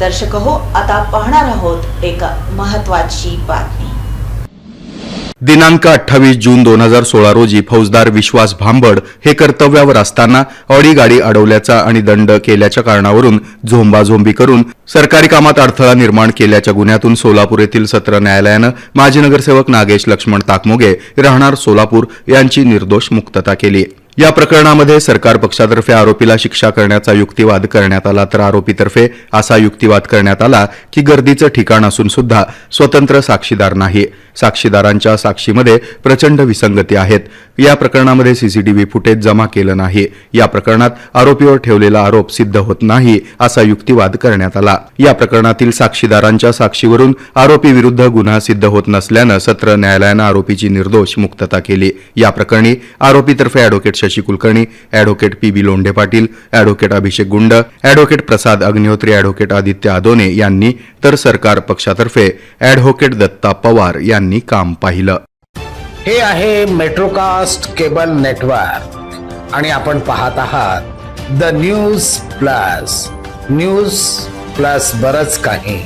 दर्शक हो आता पाहणार आहोत एक महत्वाची बातमी. दिनांक अठ्ठावीस जून दोन हजार सोळा रोजी फौजदार विश्वास भांबड हे कर्तव्यावर असताना ऑडी गाडी अडवल्याचा आणि दंड केल्याच्या कारणावरून झोंबाझोंबी करून सरकारी कामात अडथळा निर्माण केल्याच्या गुन्ह्यातून सोलापूर येथील सत्र न्यायालयानं माजी नगरसेवक नागेश लक्ष्मण ताकमोगे राहणार सोलापूर यांची निर्दोष मुक्तता केली. या प्रकरणामध्ये सरकार पक्षातर्फे आरोपीला शिक्षा करण्याचा युक्तिवाद करण्यात आला तर आरोपीतर्फे असा युक्तिवाद करण्यात आला की गर्दीचं ठिकाण असून सुद्धा स्वतंत्र साक्षीदार नाही. साक्षीदारांच्या साक्षीमध्ये प्रचंड विसंगती आहेत. या प्रकरणामध्ये सीसीटीव्ही फुटेज जमा केलं नाही. या प्रकरणात आरोपीवर ठेवलेला आरोप सिद्ध होत नाही असा युक्तिवाद करण्यात आला. या प्रकरणातील साक्षीदारांच्या साक्षीवरून आरोपीविरुद्ध गुन्हा सिद्ध होत नसल्यानं सत्र न्यायालयानं आरोपीची निर्दोष मुक्तता केली. या प्रकरणी आरोपीतर्फे advocate Shashi Kulkarni advocate P B Londhe Patil advocate Abhishek Gund advocate Prasad Agnihotri advocate Aditya Adone यांनी तर सरकार पक्षातर्फे अॅडव्होकेट दत्ता पवार यांनी काम पाहिलं. हे आहे मेट्रोकास्ट केबल नेटवर्क. आणि आपण पाहत आहात the news plus. News plus बरच काही.